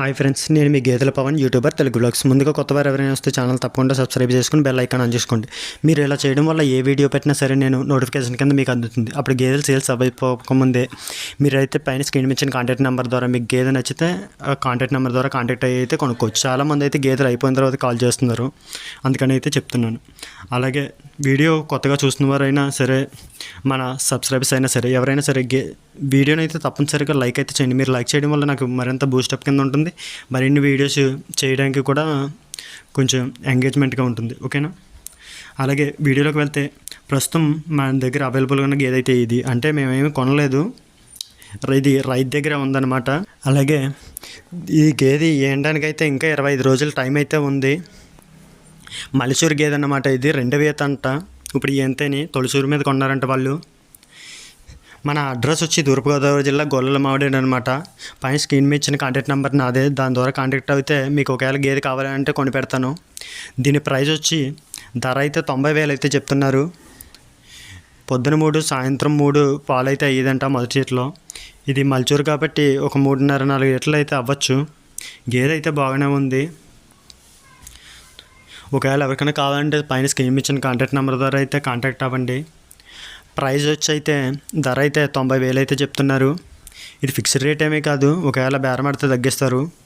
Hi friends నేను మీ గేదెల Pawan YouTuber Telugu blogs ముందుగా కొత్త వారు ఎవరైనా వస్తే ఛానల్ తప్పకుండా సబ్స్క్రైబ్ చేసుకుని బెల్ ఐకాన్ ఆన్ చేసుకోండి. మీరు ఇలా చేయడం వల్ల ఏ వీడియో పెట్టినా సరే నేను నోటిఫికేషన్ కింద మీకు అందుతుంది. అప్పుడు గేదెలు సేల్స్ అవ్వకపోకముందే మీరైతే పైన స్క్రీన్ ఇచ్చిన కాంటాక్ట్ నెంబర్ ద్వారా మీకు గేదె నచ్చితే ఆ కాంటాక్ట్ నెంబర్ ద్వారా కాంటాక్ట్ అయ్యి అయితే కొనుక్కోవచ్చు. చాలామంది అయితే గేదెలు అయిపోయిన తర్వాత కాల్ చేస్తున్నారు. అందుకని అయితే చెప్తున్నాను. అలాగే వీడియో కొత్తగా చూసిన వారైనా సరే మన సబ్స్క్రైబర్స్ అయినా సరే ఎవరైనా సరే గే వీడియోని అయితే తప్పనిసరిగా లైక్ అయితే చేయండి. మీరు లైక్ చేయడం వల్ల నాకు మరింత బూస్టప్ కింద ఉంటుంది. మరిన్ని వీడియోస్ చేయడానికి కూడా కొంచెం ఎంగేజ్మెంట్గా ఉంటుంది. ఓకేనా? అలాగే వీడియోలోకి వెళ్తే ప్రస్తుతం మన దగ్గర అవైలబుల్గా ఉన్న ఏదైతే ఇది అంటే మేమేమి కొనలేదు. ఇది రైతు దగ్గర ఉందన్నమాట. అలాగే ఈ గేది ఏంటానికైతే ఇంకా ఇరవై ఐదు రోజులు టైం అయితే ఉంది. మలిసూరు గేదె అన్నమాట ఇది రెండు వేత అంట. ఇప్పుడు ఎంతని తొలిసూరు మీద కొన్నారంట వాళ్ళు. మన అడ్రస్ వచ్చి తూర్పుగోదావరి జిల్లా గొల్లల మామిడి అనమాట పైన స్క్రీన్ మీద ఇచ్చిన కాంటాక్ట్ నెంబర్ నాదే. దాని ద్వారా కాంటాక్ట్ అయితే మీకు ఒకవేళ గేదె కావాలంటే కొని పెడతాను. దీని ప్రైస్ వచ్చి ధర అయితే తొంభై వేలు అయితే చెప్తున్నారు. పొద్దున మూడు సాయంత్రం మూడు పాలు అయితే అయ్యేదంట మొదటి చేతిలో ఇది మల్చూరు కాబట్టి ఒక మూడున్నర నాలుగు లీటర్లు అయితే అవ్వచ్చు. గేదె అయితే బాగానే ఉంది. ఒకవేళ ఎవరికైనా కావాలంటే పైన స్క్రీన్ ఇచ్చిన కాంటాక్ట్ నెంబర్ ద్వారా అయితే కాంటాక్ట్ అవ్వండి. ప్రైస్ వచ్చి అయితే ధర అయితే తొంభై వేలు అయితే చెప్తున్నారు. ఇది ఫిక్స్డ్ రేట్ ఏమీ కాదు. ఒకవేళ బేరం ఆడితే తగ్గిస్తారు.